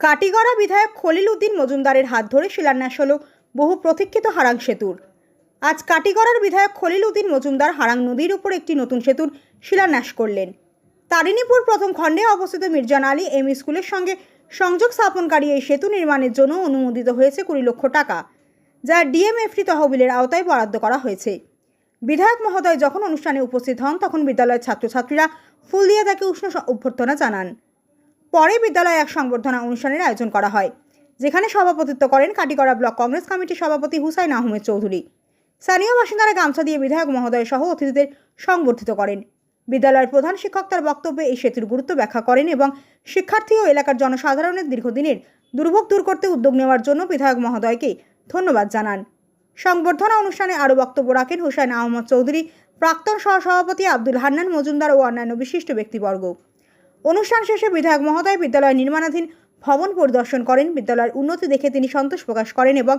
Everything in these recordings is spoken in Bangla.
কাটিগড়া বিধায়ক খলিল উদ্দিন মজুমদারের হাত ধরে শিলান্যাস হল বহু প্রতীক্ষিত হারাং সেতুর। আজ কাটিগড়ার বিধায়ক খলিল উদ্দিন মজুমদার হারাং নদীর উপর একটি নতুন সেতুর শিলান্যাস করলেন। তারিণীপুর প্রথম খণ্ডে অবস্থিত মির্জান আলী এম স্কুলের সঙ্গে সংযোগ স্থাপনকারী এই সেতু নির্মাণের জন্য অনুমোদিত হয়েছে কুড়ি লক্ষ টাকা, যা ডিএমএফটি তহবিলের আওতায় বরাদ্দ করা হয়েছে। বিধায়ক মহোদয় যখন অনুষ্ঠানে উপস্থিত হন, তখন বিদ্যালয়ের ছাত্রছাত্রীরা ফুল দিয়ে তাকে উষ্ণ অভ্যর্থনা জানান। পরে বিদ্যালয়ে এক সংবর্ধনা অনুষ্ঠানের আয়োজন করা হয়, যেখানে সভাপতিত্ব করেন কাটিগড়া ব্লক কংগ্রেস কমিটির সভাপতি হুসাইন আহমেদ চৌধুরী। স্থানীয় বাসিন্দারা গামছা দিয়ে বিধায়ক মহোদয় সহ অতিথিদের সংবর্ধিত করেন। বিদ্যালয়ের প্রধান শিক্ষক তার বক্তব্যে এই সেতুর গুরুত্ব ব্যাখ্যা করেন এবং শিক্ষার্থী ও এলাকার জনসাধারণের দীর্ঘদিনের দুর্ভোগ দূর করতে উদ্যোগ নেওয়ার জন্য বিধায়ক মহোদয়কে ধন্যবাদ জানান। সংবর্ধনা অনুষ্ঠানে আরও বক্তব্য রাখেন হুসাইন আহমদ চৌধুরী, প্রাক্তন সহসভাপতি আব্দুল হান্নান মজুমদার ও অন্যান্য বিশিষ্ট ব্যক্তিবর্গ। অনুষ্ঠান শেষে বিধায়ক মহোদয় বিদ্যালয় নির্মাণাধীন ভবন পরিদর্শন করেন। বিদ্যালয়ের উন্নতি দেখে তিনি সন্তোষ প্রকাশ করেন এবং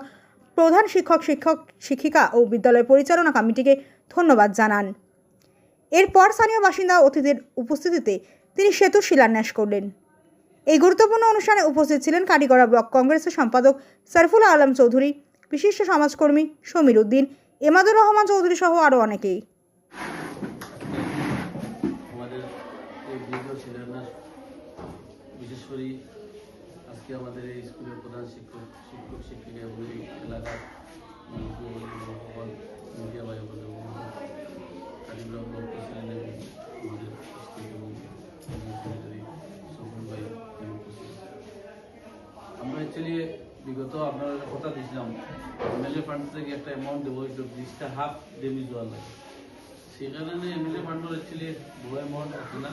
প্রধান শিক্ষক শিক্ষক, শিক্ষিকা ও বিদ্যালয় পরিচালনা কমিটিকে ধন্যবাদ জানান। এরপর স্থানীয় বাসিন্দা অতিথির উপস্থিতিতে তিনি সেতুর শিলান্যাস করলেন। এই গুরুত্বপূর্ণ অনুষ্ঠানে উপস্থিত ছিলেন কাটিগড়া ব্লক কংগ্রেসের সম্পাদক সরফুল আলম চৌধুরী, বিশিষ্ট সমাজকর্মী সমীর উদ্দিন, এমাদুর রহমান চৌধুরী সহ আরও অনেকেই আমাদের এই দীর্ঘ শিলান্যাস বিশেষ করে আজকে আমাদের এই স্কুলের প্রধান শিক্ষক শিক্ষক, শিক্ষিকা এবং এই এলাকার। আমরা অ্যাকচুয়ালি বিগত আপনারা কথা দিয়েছিলাম এমএলএ ফান্ড থেকে একটা অ্যামাউন্ট দেবো ব্রিজটা হাফ ড্যামেজ হওয়ার লাগে সেই কারণে এমএলএ ফান্ডও অ্যাকচুয়ালি বড় অ্যামাউন্ট আছে না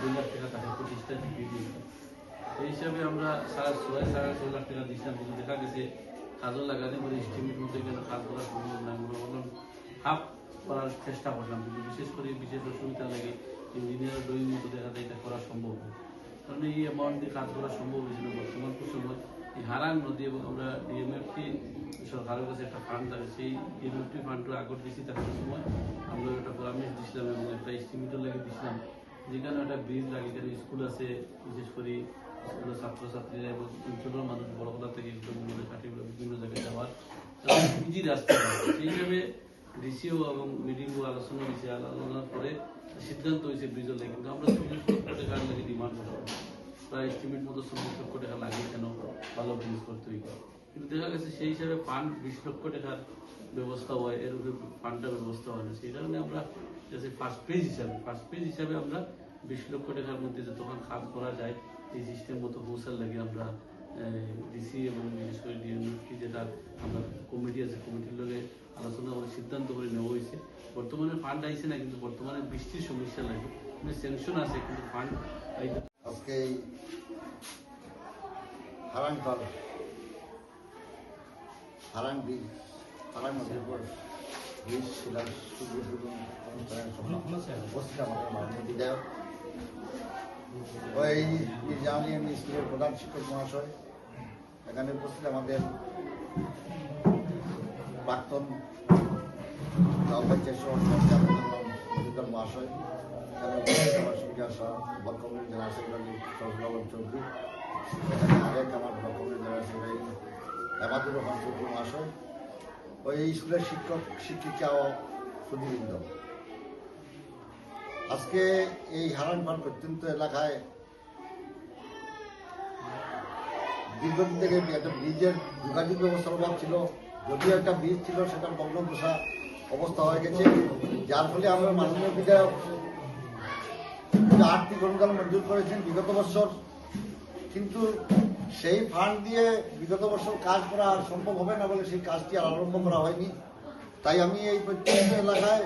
দুই লাখ টাকা পঁচিশটা টিপি সেই হিসাবে আমরা সাড়ে ছয় সাড়ে ছয় লাখ টাকা দিয়েছিলাম, কিন্তু দেখা গেছে কাজও লাগাতে পারি, স্টিমের মতো এখানে কাজ করার সুযোগ না আমরা বললাম হাফ করার চেষ্টা করলাম, কিন্তু বিশেষ করে বিশেষ অসুবিধা লাগে ইঞ্জিনিয়ার ড্রয়িং মতো দেখা যায় এটা করা সম্ভব কারণ এই অ্যামাউন্ট দিয়ে কাজ করা সম্ভব হয়েছিল বর্তমান প্রসঙ্গে এই হারাং নদী এবং আমরা ডিএমএফটি সরকারের কাছে একটা ফান্ড থাকে সেই ডিএমএফটি ফান্ডটা আগর দিয়েছি থাকার সময় আমরা একটা পরামর্শ দিয়েছিলাম এবং একটা এস্টিমেটও লাগিয়ে দিয়েছিলাম। যেখানে একটা ব্রিজ লাগে এখানে স্কুল আছে, বিশেষ করে স্কুলের ছাত্রছাত্রীরা এবং অঞ্চলের মানুষ, বড় কথা থেকে মনে কাঠি বিভিন্ন জায়গায় যাওয়ার ইজি রাস্তা। সেই হিসাবে ডিসিও এবং মিটিংও আলোচনা হয়েছে, আলোচনার পরে সিদ্ধান্ত হয়েছে ব্রিজের লাগে। কিন্তু আমরা চল্লিশ লক্ষ টাকার লাগে ডিমান্ড করা প্রায় এস্টিমেট মতো চল্লিশ লক্ষ টাকা লাগে কেন ভালো ব্রিজ করতে হইবে কিন্তু দেখা গেছে সেই হিসাবে ফান্ড বিশ লক্ষ টাকার ব্যবস্থা হয়, এর উপরে ফান্ডের ব্যবস্থা হয় না। সেই কারণে আমরা যাতে ফার্স্ট পেজ হিসাবে ফার্স্ট পেজ হিসাবে আমরা বিশ লক্ষ টাকার মধ্যে যতক্ষণ কাজ করা যায়, এই সিস্টেম মতো পৌঁছার লাগে আমরা ডিসি এবং বিশেষ করে ডিএমপি যেটা আমরা কমিটি আছে কমিটির লগে আলোচনা করে সিদ্ধান্ত করে নেওয়া হয়েছে বর্তমানে ফান্ড আইছে না, কিন্তু বর্তমানে বৃষ্টির সমস্যা লাগে। কিন্তু স্যাংশন আছে, কিন্তু ফান্ড আইতে আজকে এই হারাংপাল হারাং ব্রিজ হারাং নদীর উপস্থিত আমাদের মাননীয় বিধায়ক ওই আমি স্কুলের প্রধান শিক্ষক মহাশয়, এখানে উপস্থিত আমাদের প্রাক্তন পঞ্চায়েত মহাশয় আসা ব্লক সেক্রেটারি সরফুল আলম চৌধুরী আমার কমিটির জেনারেল সেক্রেটারি হেমাদুর রহমান চৌধুরী মহাশয় ও এই স্কুলের শিক্ষক, শিক্ষিকা ও সুদীবৃন্দ আজকে এই হারানপাল প্রত্যন্ত এলাকায় দীর্ঘদিন থেকে একটা ব্রিজের যোগাযোগ ব্যবস্থার অভাব ছিল। যদিও একটা ব্রিজ ছিল সেটা ভগ্নদশা অবস্থা হয়ে গেছে। যার ফলে আমরা মাননীয় বিধায়ক আর্থিক অনুদান মঞ্জুর করেছেন বিগত বছর। কিন্তু সেই ফান্ড দিয়ে বিগত বছর কাজ করা আর সম্ভব হবে না বলে সেই কাজটি আর আরম্ভ করা হয়নি। তাই আমি এই প্রত্যেক এলাকায়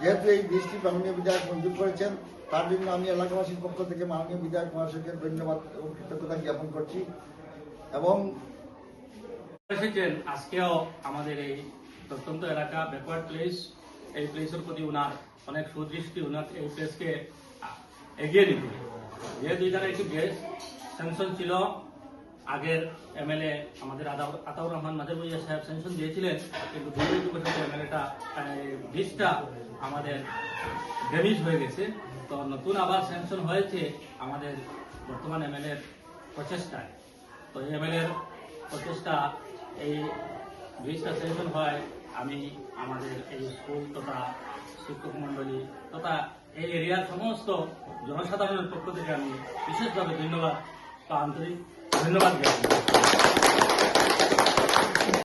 যেহেতু এই বৃষ্টি মাননীয় বিধায়ক মঞ্জুর করেছেন, তার জন্য আমি এলাকাবাসীর পক্ষ থেকে মাননীয় বিধায়ক মহাশয়কে ধন্যবাদ এবং কৃতজ্ঞতা জ্ঞাপন করছি এবং এসেছেন আজকেও আমাদের এই প্রত্যন্ত এলাকা ব্যাকওয়ার্ড প্লেস এই প্লেসের প্রতি ওনার অনেক সুদৃষ্টি, উনার এই প্লেসকে এগিয়ে নিতে যেহেতু এখানে একটি গ্যাস স্যাংশন ছিল। আগের এমএলএ আমাদের আতাউর রহমান মাজারবইয়া সাহেব স্যাংশন দিয়েছিলেন, কিন্তু এমএলএটা ব্রিজটা আমাদের ড্যামেজ হয়ে গেছে। তো নতুন আবার স্যাংশন হয়েছে আমাদের বর্তমান এমএলএর প্রচেষ্টায়। তো এমএলএর প্রচেষ্টা, এই ব্রিজটা সেশন হয়, আমি আমাদের এই স্কুল তথা শিক্ষক মণ্ডলী তথা এই এরিয়ার সমস্ত জনসাধারণের পক্ষ থেকে আমি বিশেষভাবে ধন্যবাদ বা আন্তরিক ধন্যবাদ জ্ঞাপন করছি।